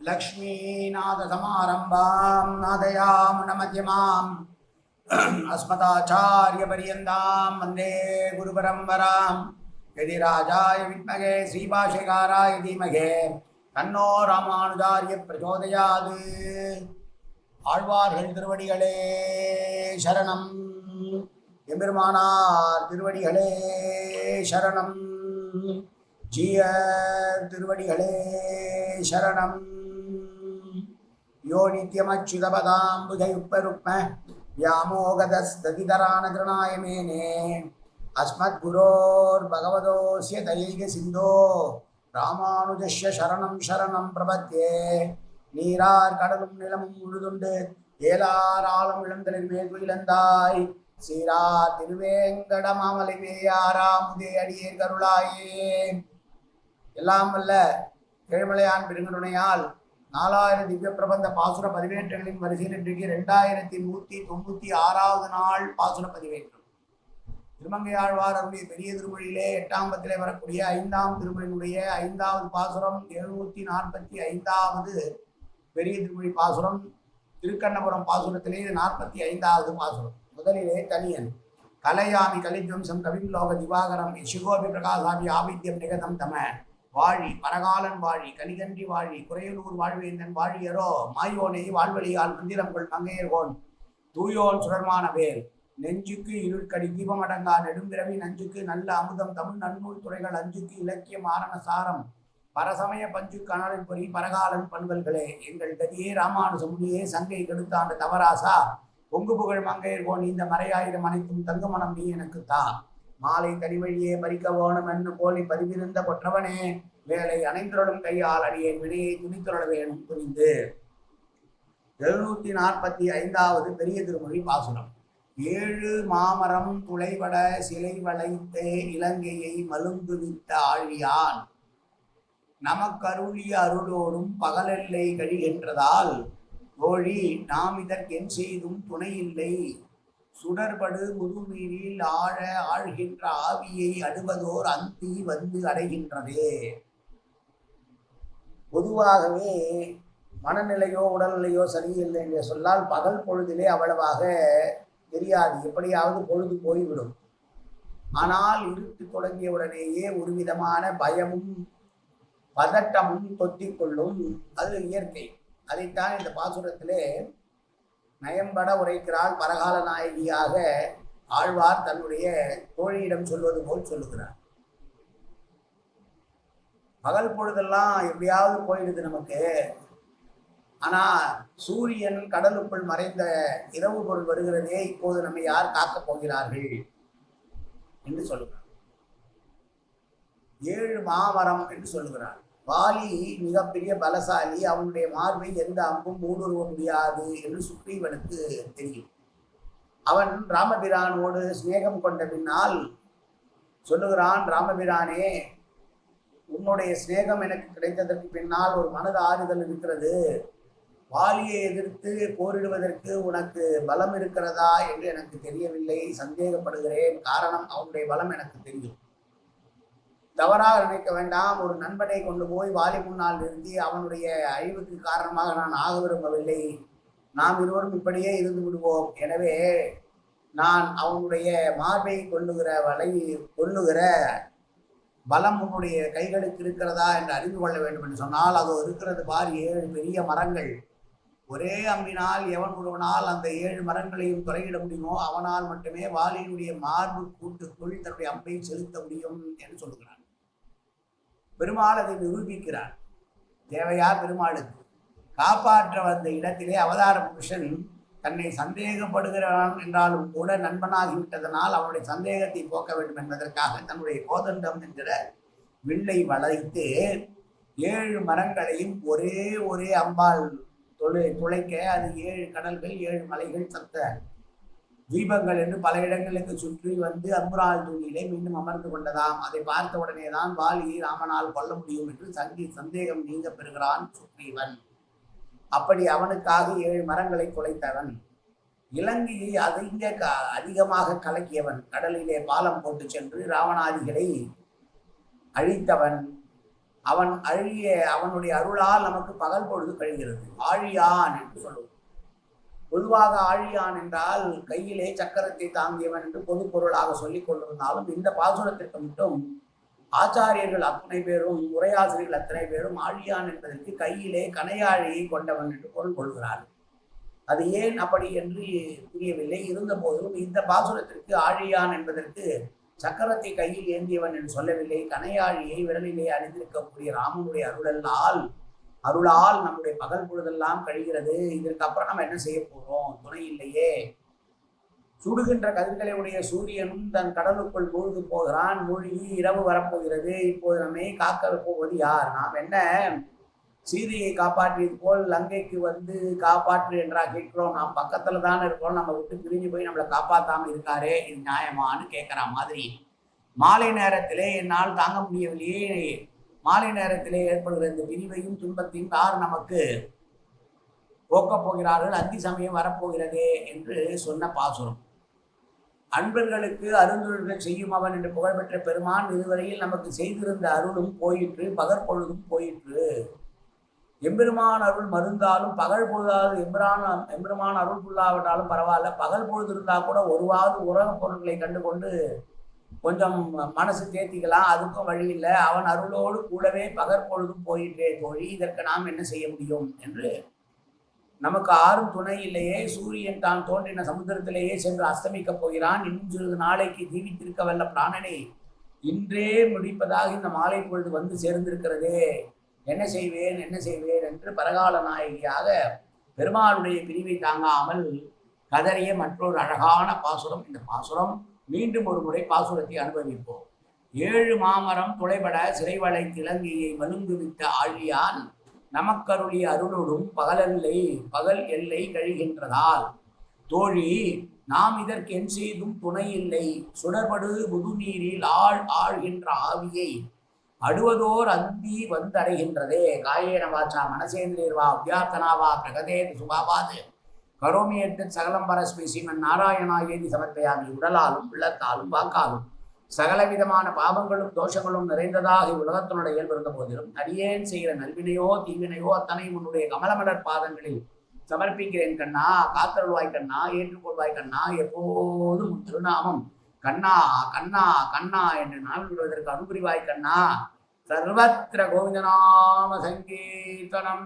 लक्ष्मीनाथसमारम्भां नादयामुनमध्यमाम् अस्मदाचार्यपर्यन्तां वन्दे गुरुपरम्परां यदि राजाय विद्महे श्रीभाष्यकाराय धीमहे தன்னோ ராமானுஜாரிய பிரச்சோதயாது ஆழ்வார்கள் திருவடிகளே சரணம் எம்பெருமானார் திருவடிகளே சரணம் ஜீயர் திருவடிகளே சரணம் யோ நித்தியமச்சுதபதாம்புஜயுப்பருக்ம வியாமோகதஸ்ததிதரானகிருணாய மேனே அஸ்மத்குரோர் பகவதோசிய தயைக சிந்தோ ராமானுஜஸ்ய சரணம் சரணம் பிரபத்தே நீரார் கடலும் நிலமும் உழுதுண்டு ஏலார் ஆளும் இளந்தலில் மேல் இழந்தாய் சீரா திருவேங்கட மாமலை மேயாராமுதே அடியே கருளாயே எல்லாம் வல்ல ஏழ்மலையான் பெருங்கருணையால் நாலாயிரம் திவ்ய பிரபந்த பாசுர பதிவேற்றங்களின் வரிசையில் இன்றைக்கு ரெண்டாயிரத்தி நூத்தி தொண்ணூத்தி ஆறாவது நாள் பாசுர பதிவேற்றம். திருமங்கையாழ்வார் அவருடைய பெரிய திருமொழியிலே எட்டாம் பத்திலே வரக்கூடிய ஐந்தாம் திருமொழியினுடைய ஐந்தாவது பாசுரம் எழுநூத்தி நாற்பத்தி ஐந்தாவது பெரிய திருமொழி பாசுரம் திருக்கண்ணபுரம் பாசுரத்திலே இது நாற்பத்தி ஐந்தாவது பாசுரம். முதலிலே தனியன் கலையாமி கலித்வம்சம் கவிம்லோக திவாகரம் சிகோபி பிரகாசாமி ஆபித்யம் நிகதம் தம. வாழி பரகாலன் வாழி கலிகன்றி வாழி குறையலூர் வாழ்வேந்தன் வாழியரோ மாயோனை வாழ்வழியால் மந்திரங்கள் மங்கையர்கோன். தூயோன் சுடர்மான வேல். நெஞ்சுக்கு இருட்கடி தீபமடங்கா நெடும்பிறவி நஞ்சுக்கு நல்ல அமுதம் தமிழ் நன்னூல் துறைகள் அஞ்சுக்கு இலக்கியம் ஆரண சாரம். பரசமய பஞ்சு கணலின் பொறி பரகாலன் பண்பல்களே எங்கள் கதியே ராமானுசமுனியே சங்கை கெடுத்தாண்ட தவராசா. பொங்கு புகழ் மங்கையர்கோன் இந்த மறையாயிரம் அனைத்தும் தங்கமனம் நீ எனக்கு தா. மாலை தனிவழியே பறிக்க வேணும் என்று போலி பதிவிருந்த கொற்றவனே வேலை அனைந்தருளும் கையால் அடியே வினையை துணித்துள்ள வேணும் புரிந்து. எழுநூத்தி நாற்பத்தி ஐந்தாவது பெரிய திருமொழி பாசுரம். ஏழு மாமரம் துளைவட சிலை வளைத்தே இலங்கையை மலுந்துவித்த ஆழியான். நமக்கருளிய அருளோடும் பகலெல்லை கழிகின்றதால் தோழி நாம் இதற்கென் செய்தும் துணையில்லை சுடர்படு முதுமீனில் ஆழ ஆழ்கின்ற ஆவியை அடுவதோர் அந்தி வந்து அடைகின்றதே. பொதுவாகவே மனநிலையோ உடல்நிலையோ சரியில்லை என்று சொன்னால் பகல் பொழுதிலே அவ்வளவாக தெரியாது. எப்படியாவது பொழுது போய்விடும். ஆனால் இருட்டு தொடங்கிய உடனேயே ஒரு விதமான பயமும் பதட்டமும் தொத்திக்கொள்ளும் அது இயற்கை. அதைத்தான் இந்த பாசுரத்திலே நயம்பட உரைக்கிறாள் பரகால நாயகியாக ஆழ்வார் தன்னுடைய தோழியிடம் சொல்வது போல் சொல்லுகிறார். பகல் பொழுதெல்லாம் எப்படியாவது போயிடுது நமக்கு. ஆனா சூரியன் கடலுக்குள் மறைந்த இரவு பொருள் வருகிறதே இப்போது நம்மை யார் காக்கப் போகிறார்கள்? என்று சொல்லுகிறார். ஏழு மாமரம் என்று சொல்லுகிறார். வாலி மிகப்பெரிய பலசாலி அவனுடைய மார்பை எந்த அம்பும் ஊடுருவ முடியாது என்று சுக்ரீவனுக்கு தெரியும். அவன் ராமபிரானோடு சிநேகம் கொண்ட பின்னால் சொல்லுகிறான் ராமபிரானே உன்னுடைய சிநேகம் எனக்கு கிடைத்ததற்கு பின்னால் ஒரு மனது ஆறுதல் இருக்கிறது. வாலியை எதிர்த்து போரிடுவதற்கு உனக்கு பலம் இருக்கிறதா? என்று எனக்கு தெரியவில்லை சந்தேகப்படுகிறேன். காரணம் அவனுடைய பலம் எனக்கு தெரியும். தவறாக நினைக்க வேண்டாம். ஒரு நண்பனை கொண்டு போய் வாலி முன்னால் நிறுத்தி அவனுடைய அழிவுக்கு காரணமாக நான் ஆக விரும்பவில்லை. நாம் இருவரும் இப்படியே இருந்து விடுவோம். எனவே நான் அவனுடைய மார்பை கொள்ளுகிற வலை கொள்ளுகிற பலம் உன்னுடைய கைகளுக்கு இருக்கிறதா என்று அறிந்து கொள்ள வேண்டும் என்று சொன்னால் அதோ இருக்கிறது பார் ஏழு பெரிய மரங்கள். ஒரே அம்பினால் எவன் ஒருவனால் அந்த ஏழு மரங்களையும் துறையிட முடியுமோ அவனால் மட்டுமே வாலியினுடைய மார்பு கூட்டுக்குள் தன்னுடைய அம்பை செலுத்த முடியும் என்று சொல்கிறான். பெருமாள் அதை நிரூபிக்கிறார். தேவையார் பெருமாளுக்கு. காப்பாற்ற வந்த இடத்திலே அவதார புருஷன் தன்னை சந்தேகப்படுகிறான் என்றாலும் கூட நண்பனாகிவிட்டதனால் அவனுடைய சந்தேகத்தை போக்க வேண்டும் என்பதற்காக தன்னுடைய கோதண்டம் என்கிற வில்லை வளைத்து ஏழு மரங்களையும் ஒரே ஒரே அம்பாள் தொழு துளைக்க அது ஏழு கடல்கள் ஏழு மலைகள் சத்த தீபங்கள் என்று பல இடங்களுக்கு சுற்றி வந்து அம்புரால் தூணிலே மீண்டும் அமர்ந்து கொண்டதாம். அதை பார்த்த உடனே தான் வாலியை ராமனால் கொல்ல முடியும் என்று சங்கி சந்தேகம் நீங்க பெறுகிறான் சுக்ரீவன். அப்படி அவனுக்காக ஏழு மரங்களை குலைத்தவன். இலங்கையை அதிக க அதிகமாக கலக்கியவன். கடலிலே பாலம் போட்டு சென்று ராவணாதிகளை அழித்தவன். அவன் அழிய அவனுடைய அருளால் நமக்கு பகல் பொழுது கழிகிறது. ஆழியான் என்று சொல்லுவோம். பொதுவாக ஆழியான் என்றால் கையிலே சக்கரத்தை தாங்கியவன் என்று பொது பொருளாக சொல்லிக் கொண்டிருந்தாலும் இந்த பாசுரத்திற்கு மட்டும் ஆச்சாரியர்கள் அத்தனை பேரும் உரையாசிரியர்கள் அத்தனை பேரும் ஆழியான் என்பதற்கு கையிலே கனையாழியை கொண்டவன் என்று பொருள் கொள்கிறார்கள். அது ஏன் அப்படி என்று புரியவில்லை. இருந்த போதிலும் இந்த பாசுரத்திற்கு ஆழியான் என்பதற்கு சக்கரத்தை கையில் ஏந்தியவன் என்று சொல்லவில்லை. கனையாழியை விரலிலே அணிந்திருக்கக்கூடிய ராமனுடைய அருளல்லால் அருளால் நம்முடைய பகல் பொழுதெல்லாம் கழிகிறது. இதற்கு அப்புறம் நம்ம என்ன செய்ய போறோம்? துணை இல்லையே. சுடுகின்ற கதிர்களை உடைய சூரியனும் தன் கடலுக்குள் மூழ்கி போகிறான். மூழ்கி இரவு வரப்போகிறது. இப்போது நம்மை காக்க போவது யார்? நாம் என்ன சீதையை காப்பாற்றியது போல் லங்கைக்கு வந்து காப்பாற்று என்றா கேட்கிறோம். நாம் பக்கத்துல தானே இருக்கிறோம். நம்ம விட்டு பிரிஞ்சு போய் நம்மளை காப்பாத்தாம இருக்காரே. இது நியாயமான்னு கேட்கிற மாதிரி. மாலை நேரத்திலே என்னால் தாங்க முடியவில்லையே. மாலை நேரத்திலே ஏற்படுகிற இந்த பிரிவையும் துன்பத்தையும் யார் நமக்கு போக்கப் போகிறார்கள்? அந்தி சமயம் வரப்போகிறதே என்று சொன்ன பாசுரம். அன்பர்களுக்கு அருந்தொழில்கள் செய்யும் அவன் என்று புகழ்பெற்ற பெருமான் இதுவரையில் நமக்கு செய்திருந்த அருளும் போயிற்று பகற்பொழுதும் போயிற்று. எம்பெருமான் அருள் மருந்தாலும் பகல் பொழுதாவது எம்பிரான் எம்பெருமான் அருள் புல்லாவிட்டாலும் பரவாயில்ல. பகல் பொழுது இருந்தால் கூட ஒருவாவது உலகப் பொருட்களை கண்டுகொண்டு கொஞ்சம் மனசு தேத்திக்கலாம் அதுக்கும் வழி இல்லை. அவன் அருளோடு கூடவே பகற்பொழுதும் போயிட்டே தோழி இதற்கு நாம் என்ன செய்ய முடியும்? என்று நமக்கு ஆறும் துணை இல்லையே. சூரியன் தான் தோன்றின சமுத்திரத்திலேயே சென்று அஸ்தமிக்கப் போகிறான். இன்னும் சிறிது நாளைக்கு ஜீவித்திருக்க வல்ல பிராணனை இன்றே முடிப்பதாக இந்த மாலை பொழுது வந்து சேர்ந்திருக்கிறதே. என்ன செய்வேன் என்ன செய்வேன் என்று பரகால நாயகியாக பெருமாளுடைய பிரிவை தாங்காமல் கதறிய மற்றொரு அழகான பாசுரம். இந்த பாசுரம் மீண்டும் ஒரு முறை பாசுரத்தை அனுபவிப்போம். ஏழு மாமரம் துளைபட சிறைவளை திலங்கையை மலுங்குவித்த ஆழியான் நமக்கருளிய அருளோடும் பகலல்லை பகல் எல்லை கழிகின்றதால். தோழி நாம் இதற்கு என் செய்தும் துணை இல்லை. சுடர்படு முதுநீரில் ஆள் ஆழ்கின்ற ஆவியை அடுவதோர் அந்தி வந்தடைகின்றதே. காயேன வாச்சா மனசேந்திரியர்வா அபியார்த்தனாவா பிரகதேது கரோமி எட்டு சகலம் பரஸ்மி ஸ்ரீமன் நாராயணா ஏதி சமர்ப்பயாமி உடலாலும் உள்ளத்தாலும் வாக்காலும் சகலவிதமான பாவங்களும் தோஷங்களும் நிறைந்ததாக உலகத்தினுடைய இயல்பு இருந்த போதிலும் அடியேன் செய்கிற நல்வினையோ தீவினையோ அத்தனை உன்னுடைய கமலமலர் பாதங்களில் சமர்ப்பிக்கிறேன் கண்ணா காத்தருள்வாய் கண்ணா ஏற்றுக்கொள்வாய் கண்ணா எப்போதும் திருநாமம். கண்ணா கண்ணா கண்ணா என்று நாள் விடுவதற்கு அனுபுரிவாய் கண்ணா. சர்வத்திர கோவிந்தநாம சங்கீர்த்தனம்.